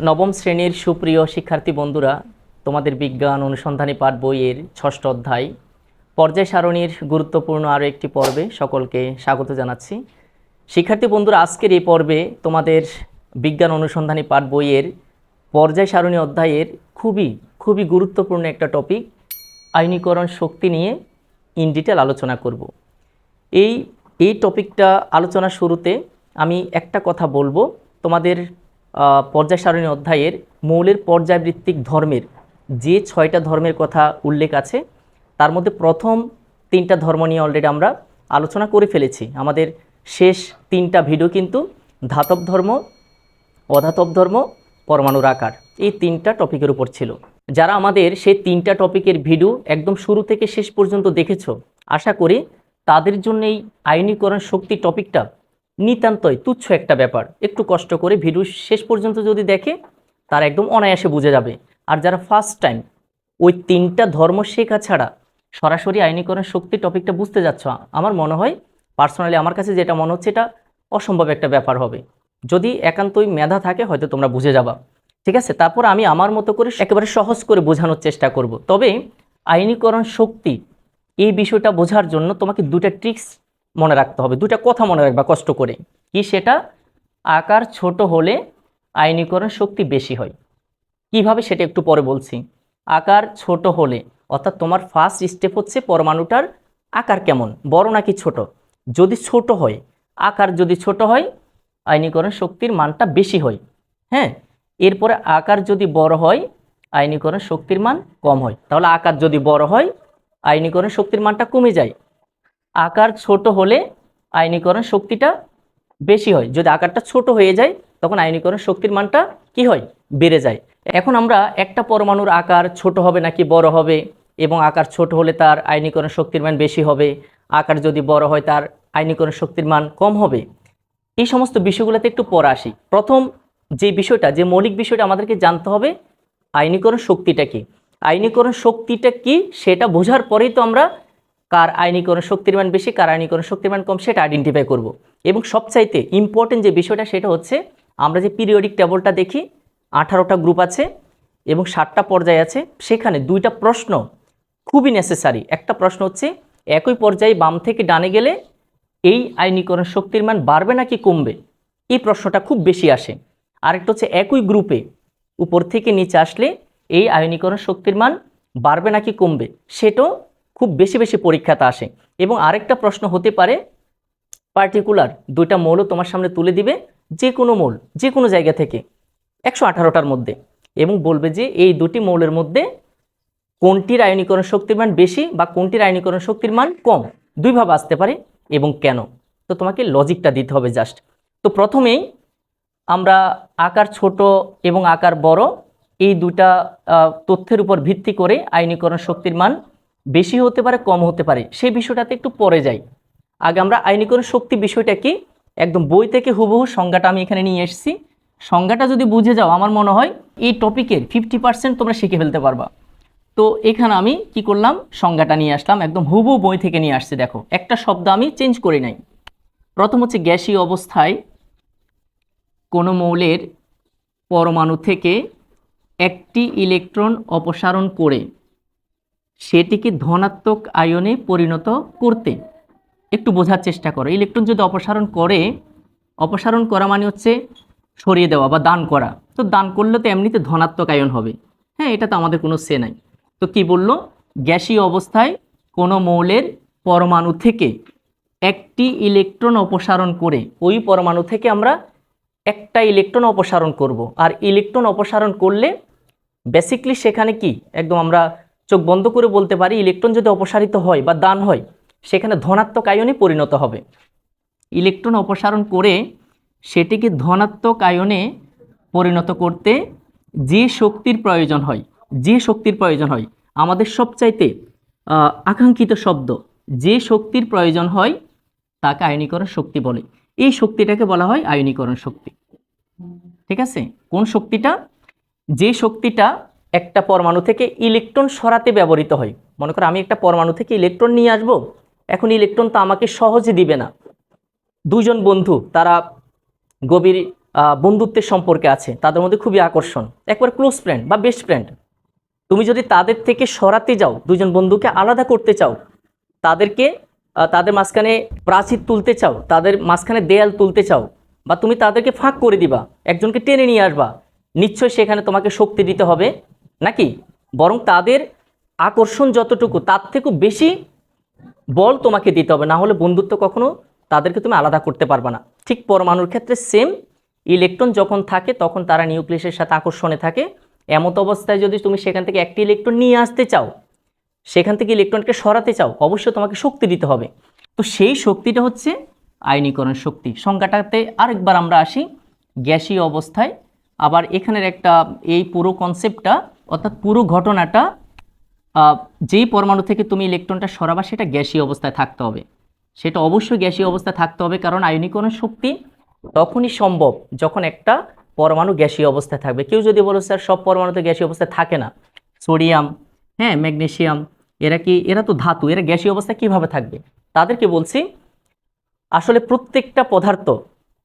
নবম শ্রেণির সুপ্রিয় শিক্ষার্থী বন্ধুরা, তোমাদের বিজ্ঞান অনুসন্ধানী পাঠ বইয়ের ষষ্ঠ অধ্যায়, পর্যায় সারণীর গুরুত্বপূর্ণ আরও একটি পর্বে সকলকে স্বাগত জানাচ্ছি। শিক্ষার্থী বন্ধুরা, আজকের এই পর্বে তোমাদের বিজ্ঞান অনুসন্ধানী পাঠ বইয়ের পর্যায় সারণী অধ্যায়ের খুবই খুবই গুরুত্বপূর্ণ একটা টপিক আইনীকরণ শক্তি নিয়ে ইন ডিটেল আলোচনা করব। এই এই টপিকটা আলোচনার শুরুতে আমি একটা কথা বলব। তোমাদের পর্যায় সারণী অধ্যায়ের মৌলের পর্যায়ভিত্তিক ধর্মের যে ছয়টা ধর্মের কথা উল্লেখ আছে, তার মধ্যে প্রথম তিনটা ধর্ম নিয়ে অলরেডি আমরা আলোচনা করে ফেলেছি। আমাদের শেষ তিনটা ভিডিও কিন্তু ধাতব ধর্ম, অধাতব ধর্ম, পরমাণুর আকার, এই তিনটা টপিকের উপর ছিল। যারা আমাদের সেই তিনটা টপিকের ভিডিও একদম শুরু থেকে শেষ পর্যন্ত দেখেছ, আশা করি তাদের জন্য এই আইনীকরণ শক্তি টপিকটা নিতান্তই তুচ্ছ একটা ব্যাপার। একটু কষ্ট করে ভিডিও শেষ পর্যন্ত যদি দেখে, তারা একদম অনায়াসে বুঝে যাবে। আর যারা ফার্স্ট টাইম ওই তিনটা ধর্ম শেখা ছাড়া সরাসরি আইনীকরণ শক্তি টপিকটা বুঝতে যাচ্ছ, আমার মনে হয় পার্সোনালি আমার কাছে যেটা মনে হচ্ছে এটা অসম্ভব একটা ব্যাপার হবে। যদি একান্তই মেধা থাকে, হয়তো তোমরা বুঝে যাবা। ঠিক আছে? তারপর আমি আমার মতো করে একেবারে সহজ করে বোঝানোর চেষ্টা করব। তবে আইনীকরণ শক্তি এই বিষয়টা বোঝার জন্য তোমাকে দুটা ট্রিক্স মনে রাখতে হবে দুটা কথা মনে রাখবা কষ্ট করে। কি সেটা? আকার ছোট হলে আইনীকরণ শক্তি বেশি হয়। কীভাবে সেটা একটু পরে বলছি? আকার ছোট হলে, অর্থাৎ তোমার ফার্স্ট স্টেপ হচ্ছে পরমাণুটার আকার কেমন, বড় নাকি ছোট? যদি ছোট হয়, আকার যদি ছোট হয় আইনীকরণ শক্তির মানটা বেশি হয়। হ্যাঁ? এরপরে আকার যদি বড় হয় আইনীকরণ শক্তির মান কম হয়। তাহলে আকার যদি বড় হয় আইনীকরণ শক্তির মানটা কমে যায়। আকার ছোট হলে আইনীকরণ শক্তিটা বেশি হয়। যদি আকারটা ছোট হয়ে যায়, তখন আইনীকরণ শক্তির মানটা কি হয়? বেড়ে যায়। এখন আমরা একটা পরমাণুর আকার ছোট হবে নাকি বড় হবে, এবং আকার ছোট হলে তার আইনীকরণ শক্তির মান বেশি হবে। আকার যদি বড় হয়, তার আইনীকরণ শক্তির মান কম হবে। এই সমস্ত বিষয়গুলোতে একটু পরে আসি। প্রথম যে বিষয়টা, যে মৌলিক বিষয়টা আমাদেরকে জানতে হবে আইনীকরণ শক্তিটা কি? আইনীকরণ শক্তিটা কি? সেটা বোঝার পরেই তো আমরা কার আইনীকরণ শক্তির মান বেশি, কার আইনীকরণ শক্তির মান কম, সেটা আইডেন্টিফাই করব। এবং সবচাইতে ইম্পর্টেন্ট যে বিষয়টা, সেটা হচ্ছে আমরা যে পিরিয়ডিক টেবলটা দেখি, আঠারোটা গ্রুপ আছে এবং ষাটটা পর্যায় আছে, সেখানে দুইটা প্রশ্ন খুবই নেসেসারি একটা প্রশ্ন হচ্ছে, একই পর্যায়ে বাম থেকে ডানে গেলে এই আইনীকরণ শক্তির মান বাড়বে নাকি কমবে? এই প্রশ্নটা খুব বেশি আসে। আরেকটা হচ্ছে, একই গ্রুপে উপর থেকে নিচে আসলে এই আয়নীকরণ শক্তির মান বাড়বে নাকি কমবে, সেটাও খুব বেশি বেশি পরীক্ষাতে আসে। এবং আরেকটা প্রশ্ন হতে পারে পার্টিকুলার দুইটা মৌল তোমার সামনে তুলে দিবে যে কোনো মৌল যে কোনো জায়গা থেকে, একশো আঠারোটার মধ্যে। এবং বলবে যে এই দুটি মৌলের মধ্যে কোনটির আয়নীকরণ শক্তির মান বেশি বা কোনটির আয়নীকরণ শক্তির মান কম দুইভাবে আসতে পারে এবং কেন? তো তোমাকে লজিকটা দিতে হবে জাস্ট তো প্রথমেই আমরা আকার ছোট এবং আকার বড়, এই দুটা তথ্যের উপর ভিত্তি করে আইনীকরণ শক্তির মান বেশি হতে পারে, কম হতে পারে, সেই বিষয়টাতে একটু পরে যাই। আগে আমরা আইনীকরণ শক্তি বিষয়টা কি? একদম বই থেকে হুবহু সংজ্ঞাটা আমি এখানে নিয়ে এসেছি। সংজ্ঞাটা যদি বুঝে যাও, আমার মনে হয় এই টপিকের ফিফটি পার্সেন্ট তোমরা শিখে ফেলতে পারবা। তো এখানে আমি কি করলাম? সংজ্ঞাটা নিয়ে আসলাম, একদম হুবহু বই থেকে নিয়ে আসছি, দেখো। একটা শব্দ আমি চেঞ্জ করি নাই। প্রথম হচ্ছে গ্যাসীয় অবস্থায় কোনো মৌলের পরমাণু থেকে একটি ইলেকট্রন অপসারণ করে। সেটিকে ধনাত্মক আয়নে পরিণত করতে। একটু বোঝার চেষ্টা করো। ইলেকট্রন যদি অপসারণ করে, অপসারণ করা মানে হচ্ছে সরিয়ে দেওয়া বা দান করা। তো দান করলে তো এমনিতে ধনাত্মক আয়ন হবে। হ্যাঁ এটা তো আমাদের কোনো সে নাই। তো কি বলল? গ্যাসীয় অবস্থায় কোনো মৌলের পরমাণু থেকে একটি ইলেকট্রন অপসারণ করে, ওই পরমাণু থেকে আমরা একটা ইলেকট্রন অপসারণ করব। আর ইলেকট্রন অপসারণ করলে বেসিকলি সেখানে কি? একদম আমরা চোখ বন্ধ করে বলতে পারি, ইলেকট্রন যদি অপসারিত হয় বা দান হয়, সেখানে ধনাত্মক আয়নে পরিণত হবে। ইলেকট্রন অপসারণ করে সেটিকে ধনাত্মক আয়নে পরিণত করতে যে শক্তির প্রয়োজন হয়, যে শক্তির প্রয়োজন হয়, আমাদের সবচাইতে আকাঙ্ক্ষিত শব্দ, যে শক্তির প্রয়োজন হয়, তাকে আয়নীকরণ শক্তি বলে। এই শক্তিটাকে বলা হয় আয়নীকরণ শক্তি। ঠিক আছে? কোন শক্তিটা? যে শক্তিটা একটা পরমাণু থেকে ইলেকট্রন সরাতে ব্যবহৃত হয়। মনে করো আমি একটা পরমাণু থেকে ইলেকট্রন নিয়ে আসব, এখন ইলেকট্রন তো আমাকে সহজে দিবে না। দুজন বন্ধু, তারা গভীর বন্ধুত্বের সম্পর্কে আছে, তাদের মধ্যে খুবই আকর্ষণ। একবার ক্লোজ ফ্রেন্ড বা বেস্ট ফ্রেন্ড তুমি যদি তাদের থেকে সরাতে যাও দুজন বন্ধুকে আলাদা করতে চাও, তাদেরকে তাদের মাঝখানে প্রাচীর তুলতে চাও, তাদের মাঝখানে দেয়াল তুলতে চাও, বা তুমি তাদেরকে ফাঁক করে দিবা, একজনকে টেনে নিয়ে আসবা, নিশ্চয়ই সেখানে তোমাকে শক্তি দিতে হবে। নাকি? বরং তাদের আকর্ষণ যতটুকু, তার থেকেও বেশি বল তোমাকে দিতে হবে। না হলে বন্ধুত্ব কখনো তাদেরকে তুমি আলাদা করতে পারবে না। ঠিক পরমাণুর ক্ষেত্রে সেম ইলেকট্রন যখন থাকে, তখন তারা নিউক্লিয়াসের সাথে আকর্ষণে থাকে। এমত অবস্থায় যদি তুমি সেখান থেকে একটি ইলেকট্রন নিয়ে আসতে চাও, সেখান থেকে ইলেকট্রনকে সরাতে চাও, অবশ্যই তোমাকে শক্তি দিতে হবে। তো সেই শক্তিটা হচ্ছে আয়নীকরণ শক্তি। সংজ্ঞাটাতে আরেকবার আমরা আসি, গ্যাসীয় অবস্থায় আবার এখানের একটা এই পুরো কনসেপ্টটা অর্থাৎ পুরো ঘটনাটা যেই পরমাণু থেকে তুমি ইলেকট্রনটা সরাবা, সেটা গ্যাসীয় অবস্থায় থাকতে হবে। সেটা অবশ্যই গ্যাসীয় অবস্থায় থাকতে হবে, কারণ আয়নীকরণ শক্তি তখনই সম্ভব যখন একটা পরমাণু গ্যাসীয় অবস্থায় থাকবে। কেউ যদি বলো, স্যার, সব পরমাণু তো গ্যাসীয় অবস্থায় থাকে না। সোডিয়াম হ্যাঁ ম্যাগনেশিয়াম এরা কি, এরা তো ধাতু, এরা গ্যাসীয় অবস্থায় কীভাবে থাকবে? তাদেরকে বলছি, আসলে প্রত্যেকটা পদার্থ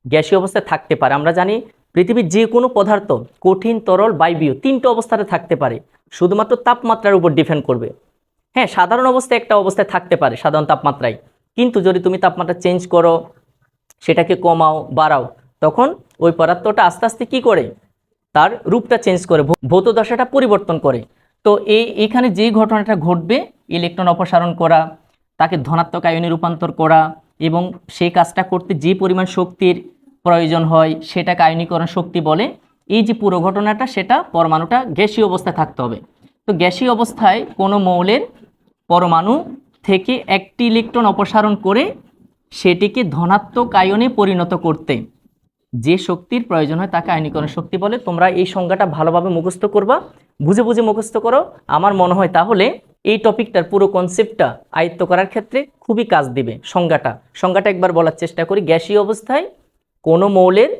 গ্যাসীয় অবস্থায় থাকতে পারে। আমরা জানি পৃথিবীর যে কোনো পদার্থ কঠিন, তরল, বায়বীয় তিনটে অবস্থাতে থাকতে পারে। শুধুমাত্র তাপমাত্রার উপর ডিপেন্ড করবে। হ্যাঁ সাধারণ অবস্থায় একটা অবস্থায় থাকতে পারে সাধারণ তাপমাত্রায়। কিন্তু যদি তুমি তাপমাত্রা চেঞ্জ করো, সেটাকে কমাও, বাড়াও, তখন ওই পদার্থটা আস্তে আস্তে কী করে? তার রূপটা চেঞ্জ করে ভৌত দশাটা পরিবর্তন করে। তো এই এখানে যেই ঘটনাটা ঘটবে, ইলেকট্রন অপসারণ করা, তাকে ধনাত্মক আয়নে রূপান্তর করা এবং সেই কাজটা করতে যে পরিমাণ শক্তির প্রয়োজন হয়, সেটাকে আয়নীকরণ শক্তি বলে। এই যে পুরো ঘটনাটা, সেটা পরমাণুটা গ্যাসীয় অবস্থায় থাকতে হবে। তো গ্যাসীয় অবস্থায় কোনো মৌলের পরমাণু থেকে একটি ইলেকট্রন অপসারণ করে সেটিকে ধনাত্মক আয়নে পরিণত করতে যে শক্তির প্রয়োজন হয় তাকে আয়নীকরণ শক্তি বলে। তোমরা এই সংজ্ঞাটা ভালোভাবে মুখস্থ করবা। বুঝে বুঝে মুখস্থ করো। আমার মনে হয় তাহলে এই টপিকটার পুরো কনসেপ্টটা আয়ত্ত করার ক্ষেত্রে খুবই কাজ দিবে সংজ্ঞাটা। সংজ্ঞাটা একবার বলার চেষ্টা করি। গ্যাসীয় অবস্থায় কোনো মৌলের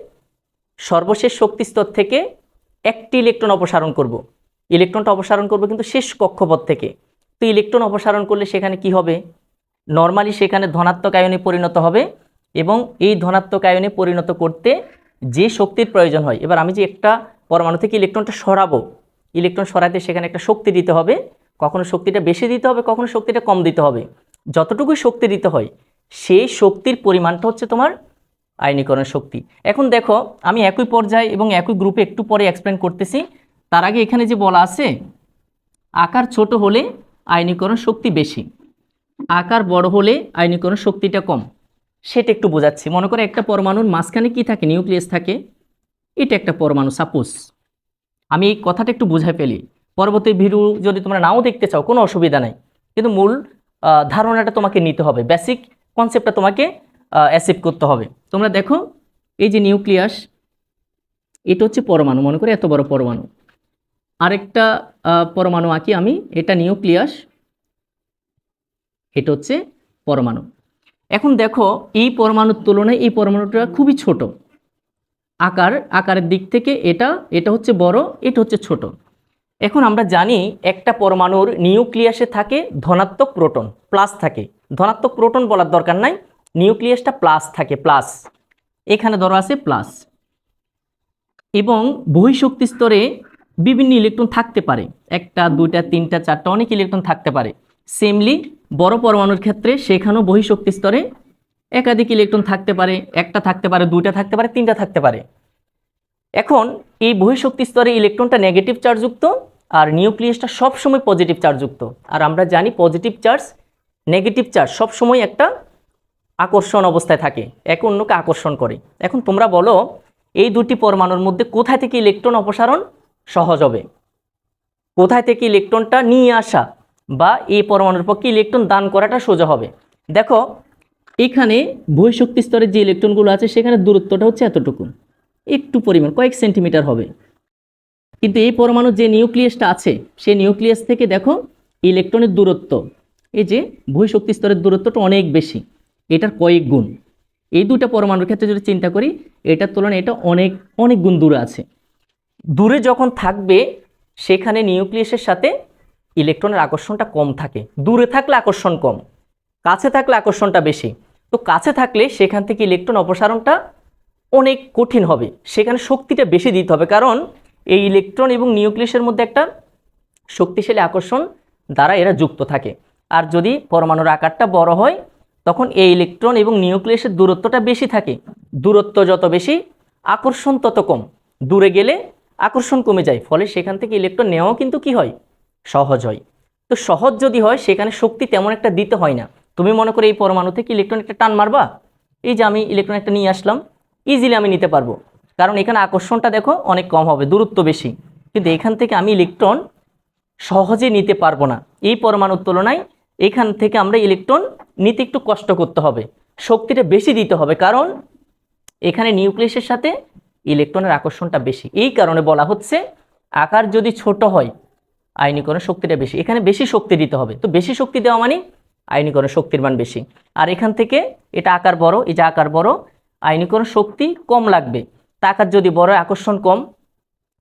সর্বশেষ শক্তিস্তর থেকে একটি ইলেকট্রন অপসারণ করব। ইলেকট্রনটা অপসারণ করব কিন্তু শেষ কক্ষপথ থেকে। তো ইলেকট্রন অপসারণ করলে সেখানে কি হবে? নর্মালি সেখানে ধনাত্মক আয়নে পরিণত হবে এবং এই ধনাত্মক আয়নে পরিণত করতে যে শক্তির প্রয়োজন হয়, এবার আমি যে একটা পরমাণু থেকে ইলেকট্রনটা সরাবো, ইলেকট্রন সরাতে সেখানে একটা শক্তি দিতে হবে। কখনো শক্তিটা বেশি দিতে হবে, কখনো শক্তিটা কম দিতে হবে। যতটুকুই শক্তি দিতে হয়, সেই শক্তির পরিমাণটা হচ্ছে তোমার আয়নীকরণ শক্তি। এখন দেখো, আমি একই পর্যায়ে এবং একই গ্রুপে একটু পরে এক্সপ্লেন করতেছি। তার আগে এখানে যে বলা আছে, আকার ছোট হলে আয়নীকরণ শক্তি বেশি, আকার বড় হলে আয়নীকরণ শক্তিটা কম। সেটা একটু বোঝাচ্ছি। মনে করে একটা পরমাণুর মাঝখানে কি থাকে? নিউক্লিয়াস থাকে। এটা একটা পরমাণু, সাপোজ। আমি এই কথাটা একটু বুঝাই ফেলি। পরবর্তী ভিডিও যদি তোমরা নাও দেখতে চাও, কোনো অসুবিধা নাই। কিন্তু মূল ধারণাটা তোমাকে নিতে হবে। বেসিক কনসেপ্টটা তোমাকে অ্যাসিভ করতে হবে। তোমরা দেখো, এই যে নিউক্লিয়াস, এটা হচ্ছে পরমাণু, মনে করে এত বড় পরমাণু। আরেকটা পরমাণু আঁকি আমি, এটা নিউক্লিয়াস, এটা হচ্ছে পরমাণু। এখন দেখো, এই পরমাণুর তুলনায় এই পরমাণুটা খুবই ছোট। আকার, আকারের দিক থেকে এটা এটা হচ্ছে বড়, এটা হচ্ছে ছোট। এখন আমরা জানি একটা পরমাণুর নিউক্লিয়াসে থাকে ধনাত্মক প্রোটন, প্লাস থাকে। ধনাত্মক প্রোটন বলার দরকার নাই নিউক্লিয়াসটা প্লাস থাকে, প্লাস। এখানে ধরো আছে প্লাস। এবং বহিঃশক্তি স্তরে বিভিন্ন ইলেকট্রন থাকতে পারে। একটা, দুইটা, তিনটা, চারটা, অনেক ইলেকট্রন থাকতে পারে। সেমলি বড় পরমাণুর ক্ষেত্রে সেখানেও বহিঃশক্তি স্তরে একাধিক ইলেকট্রন থাকতে পারে। একটা থাকতে পারে, দুইটা থাকতে পারে, তিনটা থাকতে পারে। এখন এই বহিঃশক্তি স্তরে ইলেকট্রনটা নেগেটিভ চার্জযুক্ত আর নিউক্লিয়াসটা সবসময় পজিটিভ চার্জযুক্ত আর আমরা জানি পজিটিভ চার্জ নেগেটিভ চার্জ সবসময় একটা আকর্ষণ অবস্থায় থাকে। একে অন্যকে আকর্ষণ করে। এখন তোমরা বলো, এই দুটি পরমাণুর মধ্যে কোথায় থেকে ইলেকট্রন অপসারণ সহজ হবে? কোথায় থেকে ইলেকট্রনটা নিয়ে আসা বা এই পরমাণুর পক্ষে ইলেকট্রন দান করাটা সোজা হবে? দেখো, এখানে বহিঃশক্তি স্তরের যে ইলেকট্রনগুলো আছে, সেখানে দূরত্বটা হচ্ছে এতটুকু। একটু পরিমাণ, কয়েক সেন্টিমিটার হবে। কিন্তু এই পরমাণুর যে নিউক্লিয়াসটা আছে, সেই নিউক্লিয়াস থেকে দেখো, ইলেকট্রনের দূরত্ব, এই যে বহিঃশক্তি স্তরের দূরত্বটা অনেক বেশি। এটার কয়েক গুণ। এই দুটো পরমাণুর ক্ষেত্রে যদি চিন্তা করি, এটার তুলনায় এটা অনেক অনেক গুণ দূরে আছে। দূরে যখন থাকবে, সেখানে নিউক্লিয়াসের সাথে ইলেকট্রনের আকর্ষণটা কম থাকে। দূরে থাকলে আকর্ষণ কম, কাছে থাকলে আকর্ষণটা বেশি। তো কাছে থাকলে সেখান থেকে ইলেকট্রন অপসারণটা অনেক কঠিন হবে। সেখানে শক্তিটা বেশি দিতে হবে, কারণ এই ইলেকট্রন এবং নিউক্লিয়াসের মধ্যে একটা শক্তিশালী আকর্ষণ দ্বারা এরা যুক্ত থাকে। আর যদি পরমাণুর আকারটা বড় হয় তখন এই ইলেকট্রন এবং নিউক্লিয়াসের দূরত্বটা বেশি থাকে। দূরত্ব যত বেশি, আকর্ষণ তত কম। দূরে গেলে আকর্ষণ কমে যায়, ফলে সেখান থেকে ইলেকট্রন নেওয়াও কিন্তু কি হয়? সহজ হয়। তো সহজ যদি হয়, সেখানে শক্তি তেমন একটা দিতে হয় না। তুমি মনে করো এই পরমাণু থেকে ইলেকট্রন একটা টান মারবা? এই যে আমি ইলেকট্রন একটা নিয়ে আসলাম ইজিলি আমি নিতে পারব। কারণ এখানে আকর্ষণটা দেখো অনেক কম হবে, দূরত্ব বেশি। কিন্তু এখান থেকে আমি ইলেকট্রন সহজে নিতে পারব না। এই পরমাণুর তুলনায় এখান থেকে আমরা ইলেকট্রন নিতে একটু কষ্ট করতে হবে, শক্তিটা বেশি দিতে হবে, কারণ এখানে নিউক্লিয়াসের সাথে ইলেকট্রনের আকর্ষণটা বেশি। এই কারণে বলা হচ্ছে আকার যদি ছোট হয় আয়নীকরণ শক্তিটা বেশি। এখানে বেশি শক্তি দিতে হবে। তো বেশি শক্তি দেওয়া মানে আয়নীকরণ শক্তির মান বেশি। আর এখান থেকে এটা আকার বড়, এই যে আকার বড় আয়নীকরণ শক্তি কম লাগবে। তা আকার যদি বড়, আকর্ষণ কম,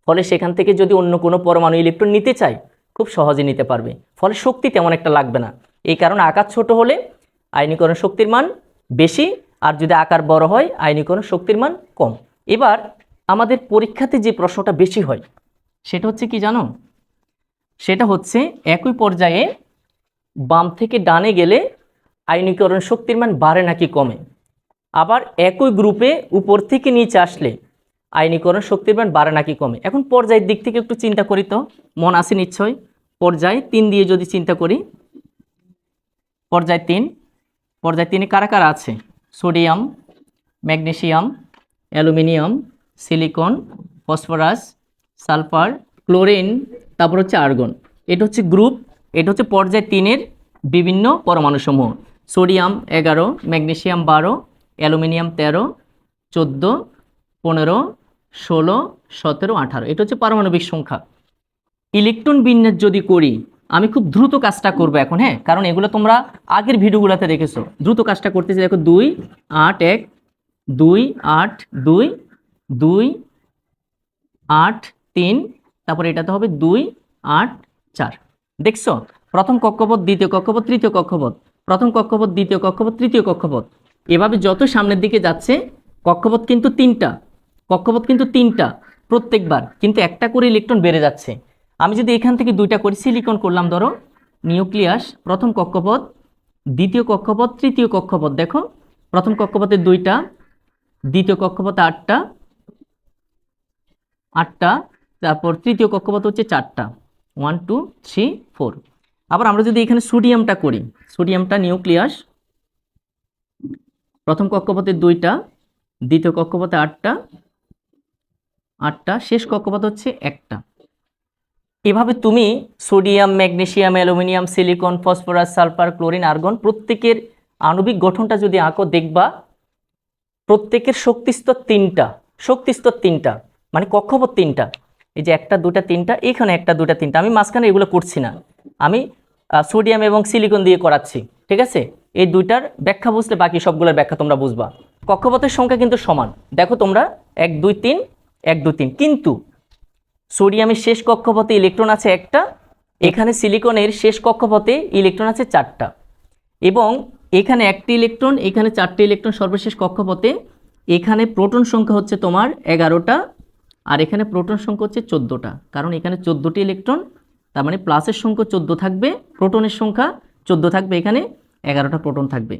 ফলে সেখান থেকে যদি অন্য কোনো পরমাণু ইলেকট্রন নিতে চায়, খুব সহজে নিতে পারবে। ফলে শক্তি তেমন একটা লাগবে না। এই কারণে আকার ছোট হলে আয়নীকরণ শক্তির মান বেশি, আর যদি আকার বড় হয় আয়নীকরণ শক্তির মান কম। এবার আমাদের পরীক্ষাতে যে প্রশ্নটা বেশি হয়, সেটা হচ্ছে কি জানো? সেটা হচ্ছে একই পর্যায়ে বাম থেকে ডানে গেলে আয়নীকরণ শক্তির মান বাড়ে নাকি কমে? আবার একই গ্রুপে উপর থেকে নিচে আসলে আয়নীকরণ শক্তির মান বাড়ে নাকি কমে? এখন পর্যায়ের দিক থেকে একটু চিন্তা করি তো। মন আসে নিশ্চয়? পর্যায় তিন দিয়ে যদি চিন্তা করি, পর্যায় তিন। পর্যায় তিনি কারা কারা আছে? Sodium, magnesium, aluminium, silicon, phosphorus, sulphur, chlorine, তারপর হচ্ছে আর্গন। এটা হচ্ছে গ্রুপ, এটা হচ্ছে পর্যায় তিনের বিভিন্ন পরমাণুসমূহ। সোডিয়াম এগারো, ম্যাগনেসিয়াম বারো, অ্যালুমিনিয়াম তেরো, চোদ্দ, পনেরো, ষোলো, সতেরো, আঠারো। এটা হচ্ছে পারমাণবিক সংখ্যা। ইলেকট্রন বিন্যাস যদি করি আমি খুব দ্রুত কাজটা করব এখন হ্যাঁ? কারণ এগুলো তোমরা আগের ভিডিওগুলোতে দেখেছ। দ্রুত কাজটা করতেছি, দেখো, দুই, আট, এক, দুই, আট, দুই দুই, আট, তিন, তারপর এটাতে হবে দুই, আট, চার। দেখছ? প্রথম কক্ষপথ, দ্বিতীয় কক্ষপথ, তৃতীয় কক্ষপথ। প্রথম কক্ষপথ, দ্বিতীয় কক্ষপথ, তৃতীয় কক্ষপথ। এভাবে যত সামনের দিকে যাচ্ছে, কক্ষপথ কিন্তু তিনটা, কক্ষপথ কিন্তু তিনটা, প্রত্যেকবার। কিন্তু একটা করে ইলেকট্রন বেড়ে যাচ্ছে। আমি যদি এখান থেকে দুইটা করি সিলিকন করলাম, ধরো, নিউক্লিয়াস, প্রথম কক্ষপথ, দ্বিতীয় কক্ষপথ, তৃতীয় কক্ষপথ, দেখো, প্রথম কক্ষপথের দুইটা, দ্বিতীয় কক্ষপথে আটটা আটটা, তারপর তৃতীয় কক্ষপথ হচ্ছে চারটা। ওয়ান টু থ্রি ফোর আবার আমরা যদি এখানে সোডিয়ামটা করি, সোডিয়ামটা নিউক্লিয়াস, প্রথম কক্ষপথের দুইটা, দ্বিতীয় কক্ষপথে আটটা আটটা, শেষ কক্ষপথ হচ্ছে একটা। এভাবে তুমি sodium, magnesium, aluminium, silicon, phosphorus, sulphur, chlorine, argon প্রত্যেকের আণবিক গঠনটা যদি আঁকো, দেখবা প্রত্যেকের শক্তিস্তর তিনটা শক্তিস্তর তিনটা মানে কক্ষপথ তিনটা। এই যে একটা, দুটা, তিনটা, এখানে একটা, দুটা, তিনটা। আমি মাঝখানে এগুলো করছি না। আমি সোডিয়াম এবং সিলিকন দিয়ে করাচ্ছি, ঠিক আছে? এই দুইটার ব্যাখ্যা বুঝলে বাকি সবগুলোর ব্যাখ্যা তোমরা বুঝবা। কক্ষপথের সংখ্যা কিন্তু সমান। দেখো তোমরা, এক, দুই, তিন, এক, দুই, তিন। কিন্তু সোডিয়ামের শেষ কক্ষপথে ইলেকট্রন আছে একটা, এখানে সিলিকনের শেষ কক্ষপথে ইলেকট্রন আছে চারটা। এবং এখানে একটি ইলেকট্রন, এখানে চারটি ইলেকট্রন সর্বশেষ কক্ষপথে, এখানে প্রোটন সংখ্যা হচ্ছে তোমার এগারোটা, আর এখানে প্রোটন সংখ্যা হচ্ছে চোদ্দোটা। কারণ এখানে চোদ্দোটি ইলেকট্রন, তার মানে প্লাসের সংখ্যা চোদ্দ থাকবে, প্রোটনের সংখ্যা চোদ্দ থাকবে, এখানে এগারোটা প্রোটন থাকবে।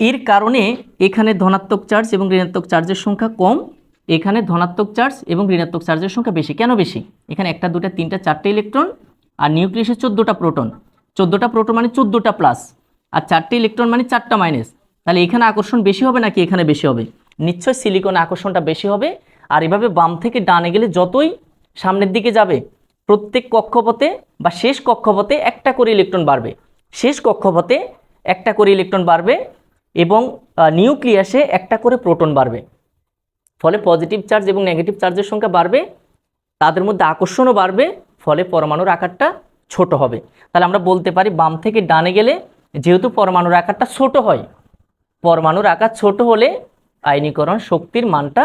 এর কারণে এখানে ধনাত্মক চার্জ এবং ঋণাত্মক চার্জের সংখ্যা কম এখানে ধনাত্মক চার্জ এবং ঋণাত্মক চার্জের সংখ্যা বেশি। কেন বেশি? এখানে একটা, দুটা, তিনটা, চারটে ইলেকট্রন আর নিউক্লিয়াসে চোদ্দোটা প্রোটন। চোদ্দোটা প্রোটন মানে চোদ্দোটা প্লাস আর চারটে ইলেকট্রন মানে চারটা মাইনাস। তাহলে এখানে আকর্ষণ বেশি হবে নাকি এখানে বেশি হবে? নিশ্চয় সিলিকন আকর্ষণটা বেশি হবে। আর এভাবে বাম থেকে ডানে গেলে যতই সামনের দিকে যাবে, প্রত্যেক কক্ষপথে বা শেষ কক্ষপথে একটা করে ইলেকট্রন বাড়বে। শেষ কক্ষপথে একটা করে ইলেকট্রন বাড়বে এবং নিউক্লিয়াসে একটা করে প্রোটন বাড়বে। ফলে পজিটিভ চার্জ এবং নেগেটিভ চার্জের সংখ্যা বাড়বে, তাদের মধ্যে আকর্ষণও বাড়বে, ফলে পরমাণুর আকারটা ছোট হবে। তাহলে আমরা বলতে পারি বাম থেকে ডানে গেলে যেহেতু পরমাণুর আকারটা ছোট হয়, পরমাণুর আকার ছোট হলে আয়নীকরণ শক্তির মানটা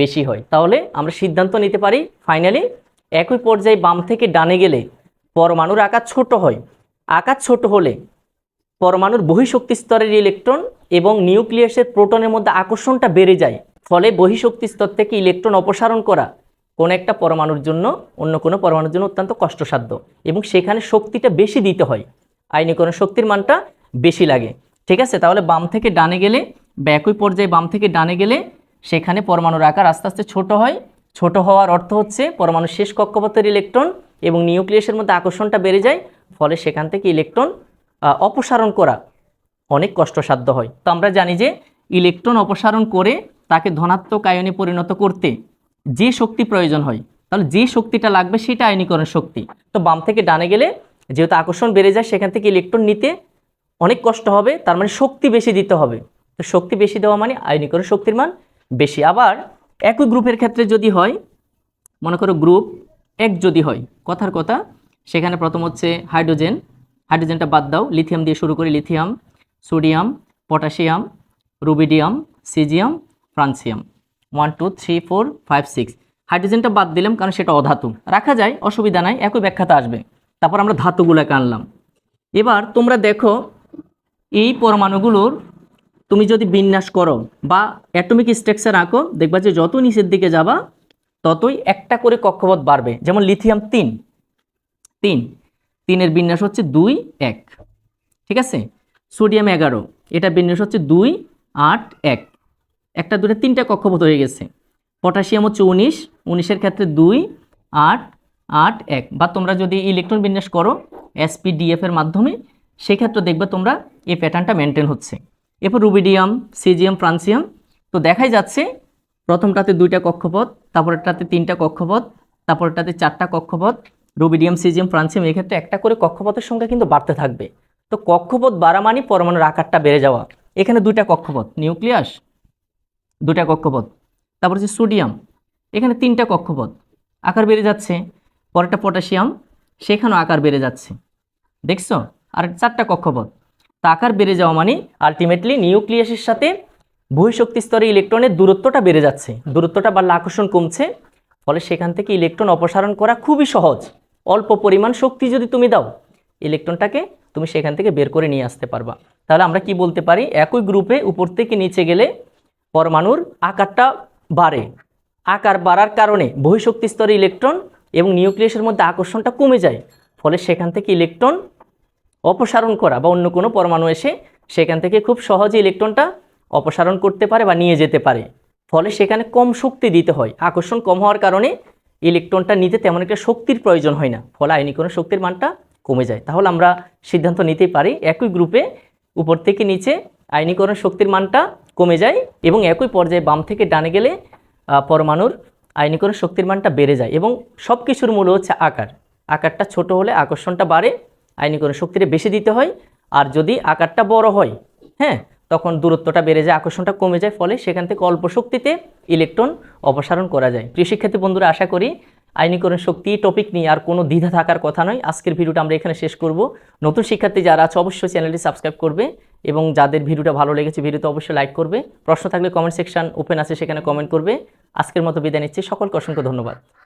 বেশি হয়। তাহলে আমরা সিদ্ধান্ত নিতে পারি ফাইনালি একই পর্যায়ে বাম থেকে ডানে গেলে পরমাণুর আকার ছোট হয়। আকার ছোট হলে পরমাণুর বহিঃশক্তি স্তরের ইলেকট্রন এবং নিউক্লিয়াসের প্রোটনের মধ্যে আকর্ষণটা বেড়ে যায়। ফলে বহিঃশক্তি স্তর থেকে ইলেকট্রন অপসারণ করা কোনো একটা পরমাণুর জন্য অন্য কোনো পরমাণুর জন্য অত্যন্ত কষ্টসাধ্য এবং সেখানে শক্তিটা বেশি দিতে হয়। আইনীকরণ শক্তির মানটা বেশি লাগে। ঠিক আছে? তাহলে বাম থেকে ডানে গেলে, বা একই পর্যায়ে বাম থেকে ডানে গেলে সেখানে পরমাণুর আকার আস্তে আস্তে ছোট হয়। ছোট হওয়ার অর্থ হচ্ছে পরমাণুর শেষ কক্ষপথের ইলেকট্রন এবং নিউক্লিয়াসের মধ্যে আকর্ষণটা বেড়ে যায়, ফলে সেখান থেকে ইলেকট্রন অপসারণ করা অনেক কষ্টসাধ্য হয়। তো আমরা জানি যে ইলেকট্রন অপসারণ করে তাকে ধনাত্মক আয়নে পরিণত করতে যে শক্তি প্রয়োজন হয়, তাহলে যে শক্তিটা লাগবে সেটা আয়নীকরণ শক্তি। তো বাম থেকে ডানে গেলে যেহেতু আকর্ষণ বেড়ে যায়, সেখান থেকে ইলেকট্রন নিতে অনেক কষ্ট হবে, তার মানে শক্তি বেশি দিতে হবে। তো শক্তি বেশি দেওয়া মানে আয়নীকরণ শক্তির মান বেশি। আবার একই গ্রুপের ক্ষেত্রে যদি হয়, মনে করো গ্রুপ এক যদি হয়, কথার কথা, সেখানে প্রথম হচ্ছে হাইড্রোজেন, হাইড্রোজেনটা বাদ দাও, লিথিয়াম দিয়ে শুরু করি, lithium, sodium, potassium, rubidium, caesium francium. One two three four five six হাইড্রোজেনটা বাদ দিলাম কারণ সেটা অধাতু। রাখা যায়, অসুবিধা নাই, একই ব্যাখ্যাতে আসবে। তারপর আমরা ধাতুগুলোকে আনলাম। এবার তোমরা দেখো, এই পরমাণুগুলোর তুমি যদি বিন্যাস করো বা অ্যাটমিক স্ট্রাকচার আঁকো দেখবা যে যত নিচের দিকে যাবা, ততই একটা করে কক্ষপথ বাড়বে। যেমন লিথিয়াম তিন। তিন। তিনের বিন্যাস হচ্ছে দুই, এক। ঠিক আছে? সোডিয়াম এগারো। এটা বিন্যাস হচ্ছে দুই, আট, এক। একটা দুটো তিনটা কক্ষপথ হয়ে গেছে। পটাশিয়াম হচ্ছে উনিশ, উনিশের ক্ষেত্রে দুই, আট আট, এক। বা তোমরা যদি ইলেকট্রন বিন্যাস করো এসপিডিএফ এর মাধ্যমে, সেক্ষেত্রে দেখবে তোমরা এই প্যাটার্নটা মেনটেন হচ্ছে। এরপর রুবিডিয়াম, সিজিয়াম, ফ্রান্সিয়াম। তো দেখাই যাচ্ছে, প্রথমটাতে দুইটা কক্ষপথ, তারপরটাতে তিনটা কক্ষপথ, তারপরটাতে চারটা কক্ষপথ, রুবিডিয়াম, সিজিয়াম, ফ্রান্সিয়াম এক্ষেত্রে একটা করে কক্ষপথের সংখ্যা কিন্তু বাড়তে থাকবে। তো কক্ষপথ বাড়া মানে পরমাণুর আকারটা বেড়ে যাওয়া। এখানে দুইটা কক্ষপথ, নিউক্লিয়াস দুটা কক্ষপথ। তারপর হচ্ছে সোডিয়াম, এখানে তিনটা কক্ষপথ। আকার বেড়ে যাচ্ছে, পরেরটা পটাশিয়াম, সেখানেও আকার বেড়ে যাচ্ছে। দেখছ? আর চারটা কক্ষপথ। তা আকার বেড়ে যাওয়া মানে আলটিমেটলি নিউক্লিয়াসের সাথে বহিঃশক্তি স্তরে ইলেকট্রনের দূরত্বটা বেড়ে যাচ্ছে। দূরত্বটা বাড়লে আকর্ষণ কমছে, ফলে সেখান থেকে ইলেকট্রন অপসারণ করা খুবই সহজ। অল্প পরিমাণ শক্তি যদি তুমি দাও, ইলেকট্রনটাকে তুমি সেখান থেকে বের করে নিয়ে আসতে পারবা। তাহলে আমরা কি বলতে পারি? একই গ্রুপে উপর থেকে নিচে গেলে পরমাণুর আকারটা বাড়ে। আকার বাড়ার কারণে বহিঃশক্তি স্তরে ইলেকট্রন এবং নিউক্লিয়াসের মধ্যে আকর্ষণটা কমে যায়। ফলে সেখান থেকে ইলেকট্রন অপসারণ করা বা অন্য কোনো পরমাণু এসে সেখান থেকে খুব সহজে ইলেকট্রনটা অপসারণ করতে পারে বা নিয়ে যেতে পারে। ফলে সেখানে কম শক্তি দিতে হয়। আকর্ষণ কম হওয়ার কারণে ইলেকট্রনটা নিতে তেমন একটা শক্তির প্রয়োজন হয় না। ফলে আয়নীকরণ শক্তির মানটা কমে যায়। তাহলে আমরা সিদ্ধান্ত নিতেই পারি, একই গ্রুপে উপর থেকে নিচে আয়নীকরণ শক্তির মানটা কমে যায় এবং একই পর্যায়ে বাম থেকে ডানে গেলে পরমাণুর আয়নীকরণ শক্তির মানটা বেড়ে যায় এবং সব কিছুর মূল হচ্ছে আকার। আকারটা ছোট হলে আকর্ষণটা বাড়ে আয়নীকরণ শক্তিটা বেশি দিতে হয়, আর যদি আকারটা বড় হয় হ্যাঁ তখন দূরত্বটা বেড়ে যায়, আকর্ষণটা কমে যায়, ফলে সেখান থেকে অল্প শক্তিতে ইলেকট্রন অপসারণ করা যায়। শিক্ষার্থী বন্ধুরা, আশা করি আইনীকরণ শক্তি টপিক নিয়ে আর কোনো দ্বিধা থাকার কথা নয়। আজকের ভিডিওটা আমরা এখানে শেষ করব। নতুন শিক্ষার্থী যারা আছে, অবশ্যই চ্যানেলটি সাবস্ক্রাইব করবে এবং যাদের ভিডিওটা ভালো লেগেছে, ভিডিওতে অবশ্যই লাইক করবে। প্রশ্ন থাকলে কমেন্ট সেকশন ওপেন আছে, সেখানে কমেন্ট করবে। আজকের মতো বিদায় নিচ্ছে। সকলকে অসংখ্য ধন্যবাদ।